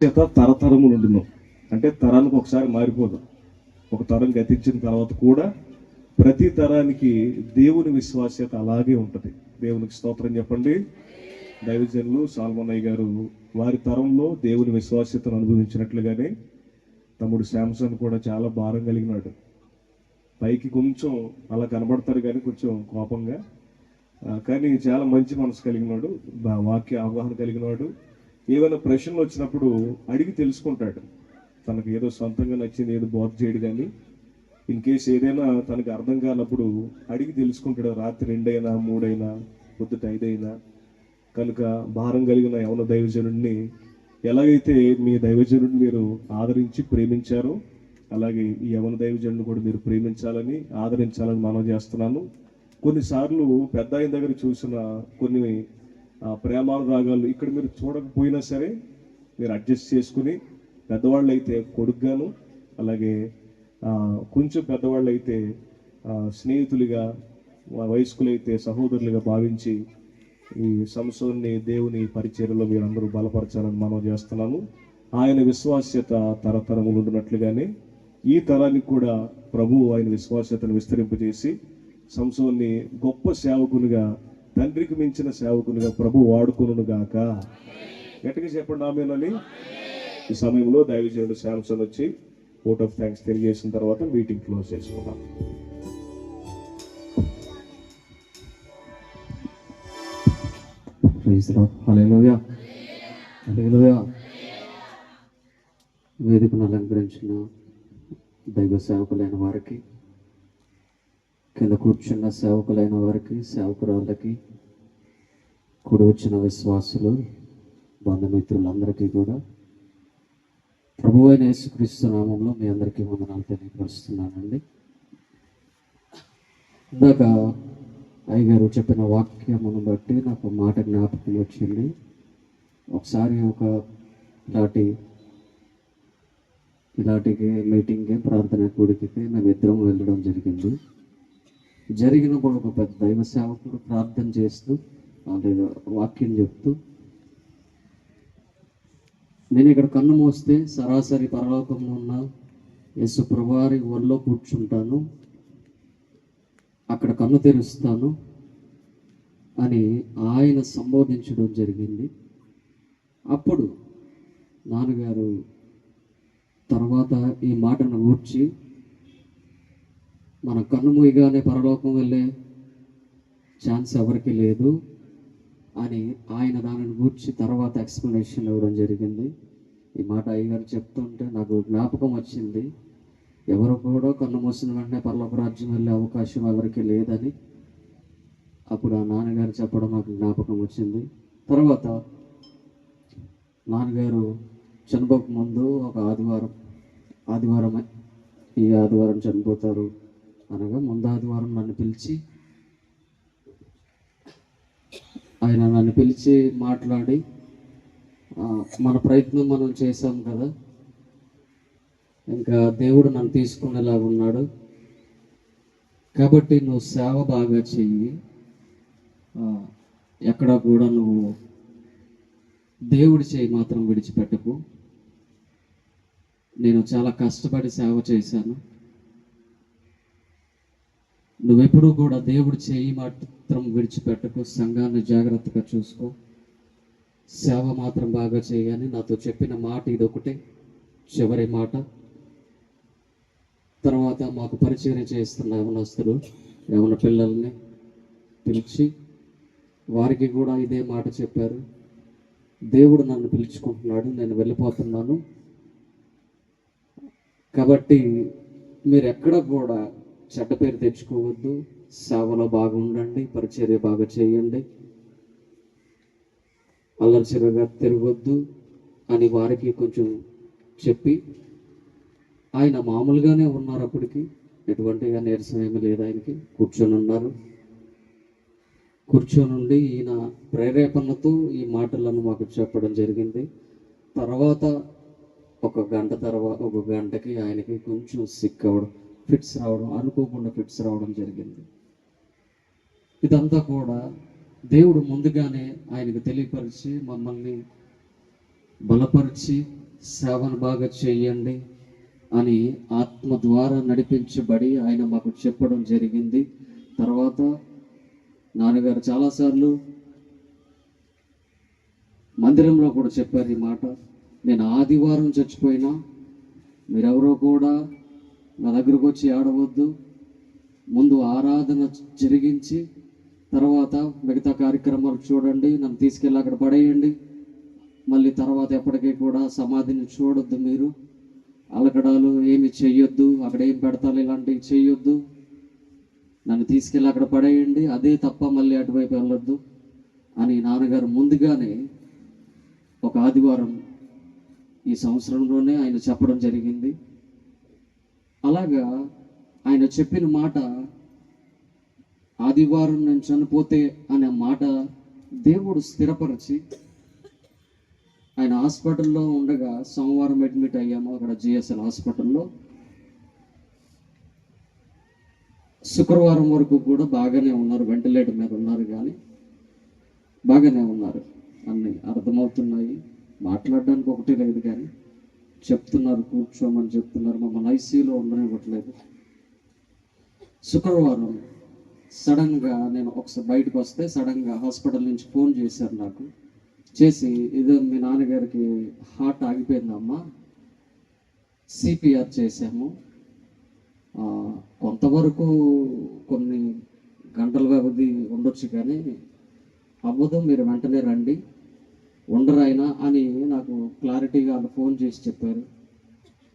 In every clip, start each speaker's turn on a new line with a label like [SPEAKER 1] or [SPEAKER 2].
[SPEAKER 1] చేత తరతరములు ఉంటున్నాం అంటే తరానికి ఒకసారి మారిపోదు. ఒక తరం గతించిన తర్వాత కూడా ప్రతి తరానికి దేవుని విశ్వాస్యత అలాగే ఉంటుంది. దేవునికి స్తోత్రం చెప్పండి. దైవజనులు సాల్మనయ్య గారు వారి తరంలో దేవుని విశ్వాస్యతను అనుభవించినట్లుగానే తమ్ముడు శాంసన్ కూడా చాలా భారం కలిగినాడు. పైకి కొంచెం అలా కనబడతాడు కానీ కొంచెం కోపంగా. కానీ చాలా మంచి మనసు కలిగినాడు. వాక్య అవగాహన కలిగినాడు. ఏవైనా ప్రశ్నలు వచ్చినప్పుడు అడిగి తెలుసుకుంటాడు. తనకు ఏదో సొంతంగా నచ్చింది ఏదో బోధ చేయడు కానీ ఇన్ కేస్ ఏదైనా తనకు అర్థం కానప్పుడు అడిగి తెలుసుకుంటాడు. రాత్రి రెండైనా మూడైనా పొద్దుట ఐదైనా. కనుక భారం కలిగిన యవన దైవజనుడిని ఎలాగైతే మీ దైవజనుడిని మీరు ఆదరించి ప్రేమించారో అలాగే ఈ యవన దైవజనుడిని కూడా మీరు ప్రేమించాలని ఆదరించాలని మనం చేస్తున్నాను. కొన్నిసార్లు పెద్ద ఆయన దగ్గర చూసిన కొన్ని ప్రేమాలు రాగాలు ఇక్కడ మీరు చూడకపోయినా సరే మీరు అడ్జస్ట్ చేసుకుని పెద్దవాళ్ళు అయితే కొడుగ్గాను అలాగే కొంచెం పెద్దవాళ్ళు అయితే స్నేహితులుగా వయస్కులైతే సహోదరులుగా భావించి ఈ సంసోన్ని దేవుని పరిచర్యలో మీరందరూ బలపరచాలని మనం చేస్తున్నాము. ఆయన విశ్వాస్యత తరతరములు ఉన్నట్లుగానే ఈ తరానికి కూడా ప్రభు ఆయన విశ్వాస్యతను విస్తరింపజేసి సంసోన్ని గొప్ప సేవకునిగా తండ్రికి మించిన సేవకునిగా ప్రభు వాడుకును గాక. గట్టిగా చెప్పండి ఆమెలోని ఈ సమయంలో దైవజనుడు శాంసన్ వచ్చి ఓట్ ఆఫ్ థ్యాంక్స్ తెలియజేసిన తర్వాత మీటింగ్ క్లోజ్ చేసుకున్నాం
[SPEAKER 2] వేదికను అలంకరించిన దైవ సేవకులైన వారికి కింద కూర్చున్న సేవకులైన వారికి సేవకురాళ్ళకి కూడి వచ్చిన విశ్వాసులు బంధుమిత్రులందరికీ కూడా ప్రభు అయిన యేసుక్రీస్తు నామంలో మీ అందరికీ వందనాలు తెలియపరుస్తున్నానండి. ఇందాక అయ్యగారు చెప్పిన వాక్యమును బట్టి నాకు మాట జ్ఞాపకం వచ్చింది. ఒకసారి ఒక ఇలాంటి ఇలాంటికి మీటింగ్కి ప్రార్థన కూడికి మేము ఇద్దరం వెళ్ళడం జరిగింది. జరిగినప్పుడు ఒక పెద్ద దైవ సేవకుడు ప్రార్థన చేస్తూ లేదా వాక్యం చెప్తూ నేను ఇక్కడ కన్ను మోస్తే సరాసరి పరలోకంలో ఉన్న యేసు ప్రభువారి ఒళ్ళో కూర్చుంటాను అక్కడ కన్ను తెరుస్తాను అని ఆయన సంబోధించడం జరిగింది. అప్పుడు నాన్నగారు తర్వాత ఈ మాటను గూర్చి మన కన్ను మూయగానే పరలోకం వెళ్ళే ఛాన్స్ ఎవరికి లేదు అని ఆయన దానిని గూర్చి తర్వాత ఎక్స్ప్లెనేషన్ ఇవ్వడం జరిగింది. ఈ మాట అయ్యగారు చెప్తుంటే నాకు జ్ఞాపకం వచ్చింది. ఎవరు కూడా కన్ను మూసిన వెంటనే పర్లోక రాజ్యం వెళ్ళే అవకాశం ఎవరికి లేదని అప్పుడు ఆ నాన్నగారు చెప్పడం నాకు జ్ఞాపకం వచ్చింది. తర్వాత నాన్నగారు చనిపోక ముందు ఒక ఆదివారం ఆదివారం ఈ ఆదివారం చనిపోతారు. అనగా ముందాదివారం నన్ను పిలిచి ఆయన నన్ను పిలిచి మాట్లాడి మన ప్రయత్నం మనం చేసాం కదా. ఇంకా దేవుడు నన్ను తీసుకునేలాగా ఉన్నాడు. కాబట్టి నువ్వు సేవ బాగా చెయ్యి. ఎక్కడ కూడా నువ్వు దేవుడి చేయి మాత్రం విడిచిపెట్టకు. నేను చాలా కష్టపడి సేవ చేశాను. నువ్వెప్పుడూ కూడా దేవుడు చేయి మాత్రం విడిచిపెట్టకు సంఘాన్ని జాగ్రత్తగా చూసుకో. సేవ మాత్రం బాగా చేయని నాతో చెప్పిన మాట ఇదొకటే చివరి మాట. తర్వాత మాకు పరిచయం చేస్తున్న యవనస్తులు యవన పిల్లల్ని పిలిచి వారికి కూడా ఇదే మాట చెప్పారు. దేవుడు నన్ను పిలుచుకుంటున్నాడు నేను వెళ్ళిపోతున్నాను. కాబట్టి మీరు ఎక్కడ కూడా చెడ్డ పేరు తెచ్చుకోవద్దు. సేవలో బాగా ఉండండి పరిచర్య బాగా చేయండి. అల్లరిచిరగా తిరగొద్దు అని వారికి కొంచెం చెప్పి ఆయన మామూలుగానే ఉన్నారు అప్పటికి. ఎటువంటి నీరసం ఏమీ లేదు ఆయనకి. కూర్చొని ఉన్నారు. కూర్చొనుండి ఈయన ప్రేరేపణతో ఈ మాటలను మాకు చెప్పడం జరిగింది. తర్వాత ఒక గంట తర్వాత ఒక గంటకి ఆయనకి కొంచెం సిక్ అవ్వడం. ఫిట్స్ రావడం అనుకోకుండా ఫిట్స్ రావడం జరిగింది. ఇదంతా కూడా దేవుడు ముందుగానే ఆయనకు తెలియపరిచి మమ్మల్ని బలపరిచి సేవను బాగా చేయండి అని ఆత్మ ద్వారా నడిపించబడి ఆయన మాకు చెప్పడం జరిగింది. తర్వాత నాన్నగారు చాలాసార్లు మందిరంలో కూడా చెప్పారు ఈ మాట. నేను ఆదివారం చచ్చిపోయినా మీరెవరో కూడా నా దగ్గరకు వచ్చి ఆడవద్దు ముందు ఆరాధన జరిగించి తర్వాత మిగతా కార్యక్రమాలు చూడండి నన్ను తీసుకెళ్ళి అక్కడ పడేయండి. మళ్ళీ తర్వాత ఎప్పటికీ కూడా సమాధిని చూడొద్దు మీరు. అలకడాలు ఏమి చెయ్యొద్దు అక్కడ ఏం పెడతారు ఇలాంటివి చెయ్యొద్దు. నన్ను తీసుకెళ్ళి అక్కడ పడేయండి అదే తప్ప మళ్ళీ అటువైపు వెళ్ళొద్దు అని నాన్నగారు ముందుగానే ఒక ఆదివారం ఈ సంవత్సరంలోనే ఆయన చెప్పడం జరిగింది. అలాగా ఆయన చెప్పిన మాట ఆదివారం నేను చనిపోతే అనే మాట దేవుడు స్థిరపరిచి ఆయన హాస్పిటల్లో ఉండగా సోమవారం అడ్మిట్ అయ్యాము అక్కడ జిఎస్ఎల్ హాస్పిటల్లో. శుక్రవారం వరకు కూడా బాగానే ఉన్నారు వెంటిలేటర్ మీద ఉన్నారు కానీ బాగానే ఉన్నారు. అన్నీ అర్థమవుతున్నాయి. మాట్లాడడానికి ఒకటి లేదు కానీ చెప్తున్నారు కూర్చోమని చెప్తున్నారు మమ్మల్ని ఐసీలో ఉండనివ్వట్లేదు. శుక్రవారం సడన్గా నేను ఒకసారి బయటకు వస్తే సడన్గా హాస్పిటల్ నుంచి ఫోన్ చేశారు నాకు. చేసి ఇదో మీ నాన్నగారికి హార్ట్ ఆగిపోయిందమ్మా సిపిఆర్ చేసాము కొంతవరకు కొన్ని గంటల వ్యవధి ఉండొచ్చు కానీ అవ్వదు మీరు వెంటనే రండి. ఉండరాయినా అని నాకు క్లారిటీగా వాళ్ళు ఫోన్ చేసి చెప్పారు.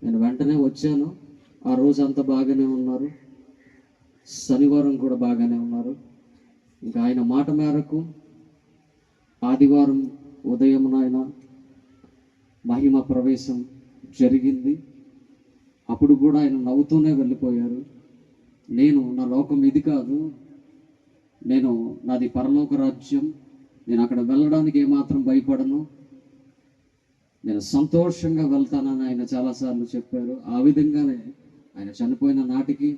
[SPEAKER 2] నేను వెంటనే వచ్చాను. ఆ రోజు అంతా బాగానే ఉన్నారు. శనివారం కూడా బాగానే ఉన్నారు. ఇంకా ఆయన మాట మేరకు ఆదివారం ఉదయం ఆయన మహిమ ప్రవేశం జరిగింది. అప్పుడు కూడా ఆయన నవ్వుతూనే వెళ్ళిపోయారు. నేను నా లోకం ఇది కాదు. నేను నాది పరలోక రాజ్యం. నేను అక్కడ వెళ్ళడానికి ఏమాత్రం భయపడను. నేను సంతోషంగా వెళ్తానని ఆయన చాలాసార్లు చెప్పారు. ఆ విధంగానే ఆయన చనిపోయిన నాటికి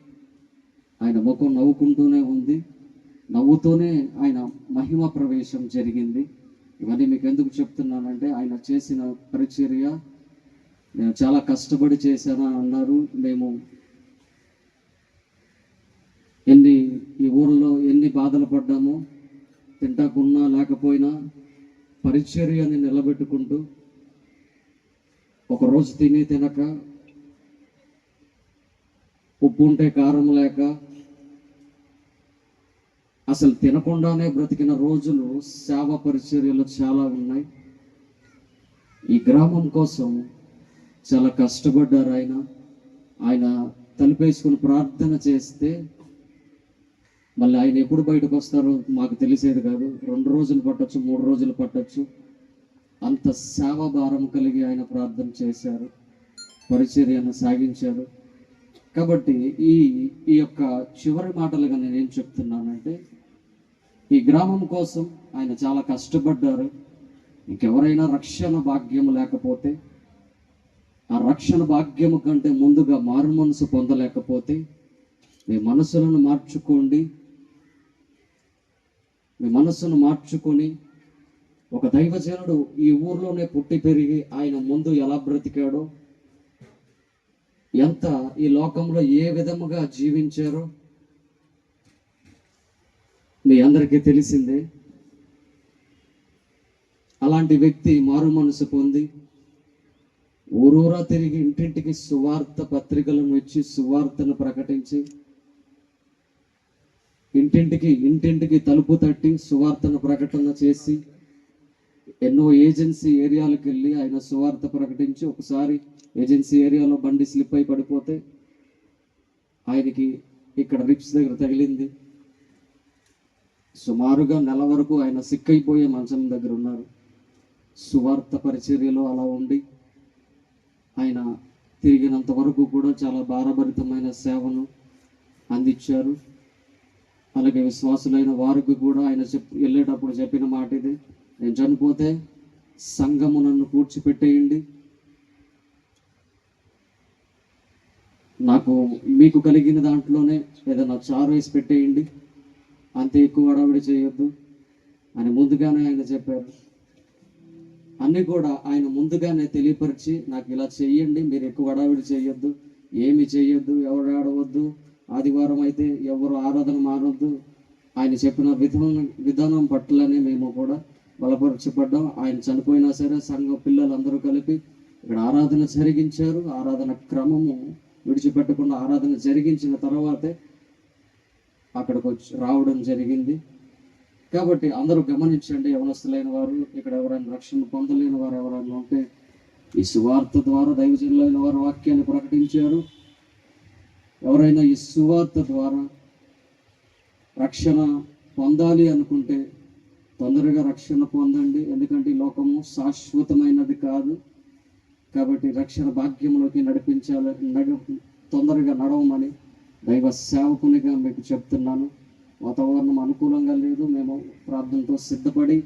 [SPEAKER 2] ఆయన ముఖం నవ్వుకుంటూనే ఉంది. నవ్వుతూనే ఆయన మహిమ ప్రవేశం జరిగింది. ఇవన్నీ మీకు ఎందుకు చెప్తున్నానంటే ఆయన చేసిన పరిచర్య నేను చాలా కష్టపడి చేశానని అన్నారు. మేము ఎన్ని ఈ ఊర్లో ఎన్ని బాధలు పడ్డామో తింటాకున్నా లేకపోయినా పరిచర్యని నిలబెట్టుకుంటూ ఒకరోజు తిని తినక ఉప్పు ఉంటే కారం లేక అసలు తినకుండానే బ్రతికిన రోజులు సేవ పరిచర్యలు చాలా ఉన్నాయి. ఈ గ్రామం కోసం చాలా కష్టపడ్డారు ఆయన. ఆయన తలుపేసుకుని ప్రార్థన చేస్తే మళ్ళీ ఆయన ఎప్పుడు బయటకు వస్తారో మాకు తెలిసేది కాదు. రెండు రోజులు పట్టచ్చు మూడు రోజులు పట్టచ్చు. అంత సేవ భారం కలిగి ఆయన ప్రార్థన చేశారు. పరిచర్యను సాగించారు. కాబట్టి ఈ ఈ యొక్క చివరి మాటలుగా నేను ఏం చెప్తున్నానంటే ఈ గ్రామం కోసం ఆయన చాలా కష్టపడ్డారు. ఇంకెవరైనా రక్షణ భాగ్యము లేకపోతే ఆ రక్షణ భాగ్యము కంటే ముందుగా మారు మనసు పొందలేకపోతే మీ మనసులను మార్చుకోండి. మీ మనస్సును మార్చుకొని ఒక దైవజనుడు ఈ ఊర్లోనే పుట్టి పెరిగి ఆయన ముందు ఎలా బ్రతికాడో ఎంత ఈ లోకంలో ఏ విధముగా జీవించారో మీ అందరికీ తెలిసిందే. అలాంటి వ్యక్తి మారు మనసు పొంది ఊరూరా తిరిగి ఇంటింటికి సువార్త పత్రికలను ఇచ్చి సువార్తను ప్రకటించి ఇంటింటికి ఇంటింటికి తలుపు తట్టి సువార్తను ప్రకటన చేసి ఎన్నో ఏజెన్సీ ఏరియాలకు వెళ్ళి ఆయన సువార్త ప్రకటించి ఒకసారి ఏజెన్సీ ఏరియాలో బండి స్లిప్ అయి పడిపోతే ఆయనకి ఇక్కడ రిప్స్ దగ్గర తగిలింది. సుమారుగా నెల వరకు ఆయన సిక్ అయిపోయే మంచం దగ్గర ఉన్నారు. సువార్త పరిచర్యలో అలా ఉండి ఆయన తిరిగినంత వరకు కూడా చాలా భారభరితమైన సేవను అందించారు. అలాగే విశ్వాసులైన వారికి కూడా ఆయన చెప్ వెళ్ళేటప్పుడు చెప్పిన మాట ఇది. నేను చనిపోతే సంఘము నన్ను కూర్చిపెట్టేయండి. నాకు మీకు కలిగిన దాంట్లోనే ఏదైనా చారు వేసి పెట్టేయండి. అంతే ఎక్కువ హడావిడి చేయొద్దు అని ముందుగానే ఆయన చెప్పారు అన్నీ కూడా ఆయన ముందుగానే తెలియపరిచి నాకు ఇలా చెయ్యండి మీరు ఎక్కువ హడావిడి చేయొద్దు ఏమి చేయొద్దు ఎవరు ఆడవద్దు ఆదివారం అయితే ఎవరు ఆరాధన మారొద్దు. ఆయన చెప్పిన విధానం విధానం పట్లనే మేము కూడా బలపరచబడ్డాం. ఆయన చనిపోయినా సరే సంఘ పిల్లలందరూ కలిపి ఇక్కడ ఆరాధన జరిగించారు. ఆరాధన క్రమము విడిచిపెట్టకుండా ఆరాధన జరిగించిన తర్వాతే అక్కడికి వచ్చి రావడం జరిగింది. కాబట్టి అందరూ గమనించండి యవనస్తులైన వారు ఇక్కడ ఎవరైనా రక్షణ పొందలేని వారు ఎవరైనా ఉంటే ఈ సువార్త ద్వారా దైవజనులైన వారు వాక్యాన్ని ప్రకటించారు. ఎవరైనా ఈ సువార్త ద్వారా రక్షణ పొందాలి అనుకుంటే తొందరగా రక్షణ పొందండి. ఎందుకంటే ఈ లోకము శాశ్వతమైనది కాదు. కాబట్టి రక్షణ భాగ్యంలోకి నడిపించాలి నడ తొందరగా నడవమని దైవ సేవకునిగా మీకు చెప్తున్నాను. వాతావరణం అనుకూలంగా లేదు. మేము ప్రార్థనతో సిద్ధపడి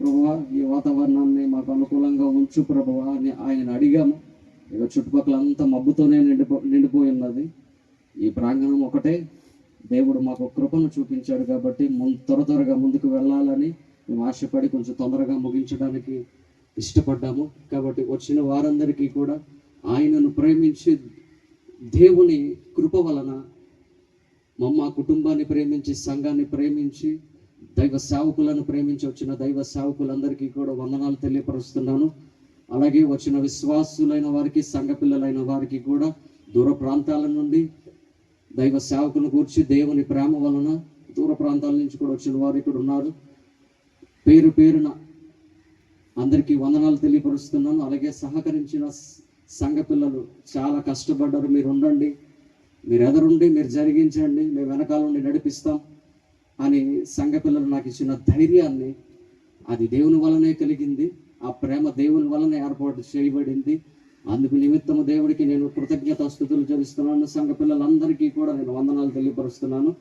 [SPEAKER 2] ప్రభువా ఈ వాతావరణాన్ని మాకు అనుకూలంగా ఉంచు ప్రభువా అని ఆయన అడిగాము. ఇక చుట్టుపక్కల అంతా మబ్బుతోనే నిండిపో నిండిపోయి ఉన్నది. ఈ ప్రాంగణం ఒకటే. దేవుడు మాకు కృపను చూపించాడు కాబట్టి త్వర త్వరగా ముందుకు వెళ్ళాలని మేము ఆశపడి కొంచెం తొందరగా ముగించడానికి ఇష్టపడ్డాము. కాబట్టి వచ్చిన వారందరికీ కూడా ఆయనను ప్రేమించి దేవుని కృప వలన మా కుటుంబాన్ని ప్రేమించి సంఘాన్ని ప్రేమించి దైవ సేవకులను ప్రేమించి వచ్చిన దైవ సేవకులందరికీ కూడా వందనాలు తెలియపరుస్తున్నాను. అలాగే వచ్చిన విశ్వాసులైన వారికి సంఘ పిల్లలైన వారికి కూడా దూర ప్రాంతాల నుండి దైవ సేవకుని కూర్చి దేవుని ప్రేమ వలన దూర ప్రాంతాల నుంచి కూడా వచ్చిన వారు ఇక్కడ ఉన్నారు. పేరు పేరున అందరికీ వందనాలు తెలియపరుస్తున్నాను. అలాగే సహకరించిన సంఘ పిల్లలు చాలా కష్టపడ్డారు. మీరు ఉండండి. మీరు ఎదరుండి మీరు జరిగించండి. మేము వెనకాల నుండి నడిపిస్తాం అని సంఘ పిల్లలు నాకు ఇచ్చిన ధైర్యాన్ని అది దేవుని వలనే కలిగింది. ఆ ప్రేమ దేవుని వలనే ఏర్పాటు చేయబడింది. అందుకు నిమిత్తము దేవుడికి నేను కృతజ్ఞత స్థుతులు చెల్లిస్తున్నాను. సంఘ పిల్లలందరికీ కూడా నేను వందనాలు తెలియపరుస్తున్నాను.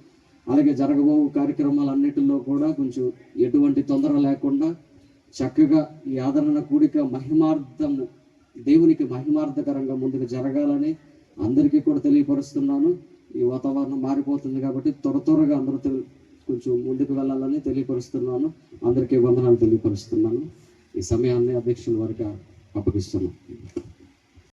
[SPEAKER 2] అలాగే జరగబో కార్యక్రమాలన్నిటిలో కూడా కొంచెం ఎటువంటి తొందర లేకుండా చక్కగా ఈ ఆదరణ కూడిక మహిమార్థము దేవునికి మహిమార్థకరంగా ముందుకు జరగాలని అందరికీ కూడా తెలియపరుస్తున్నాను. ఈ వాతావరణం మారిపోతుంది కాబట్టి త్వర త్వరగా అందరూ తెలి- కొంచెం ముందుకు వెళ్ళాలని తెలియపరుస్తున్నాను. అందరికీ వందనాలు తెలియపరుస్తున్నాను. ఈ సమయాన్ని అధ్యక్షుల వారికి అప్పగిస్తున్నాను.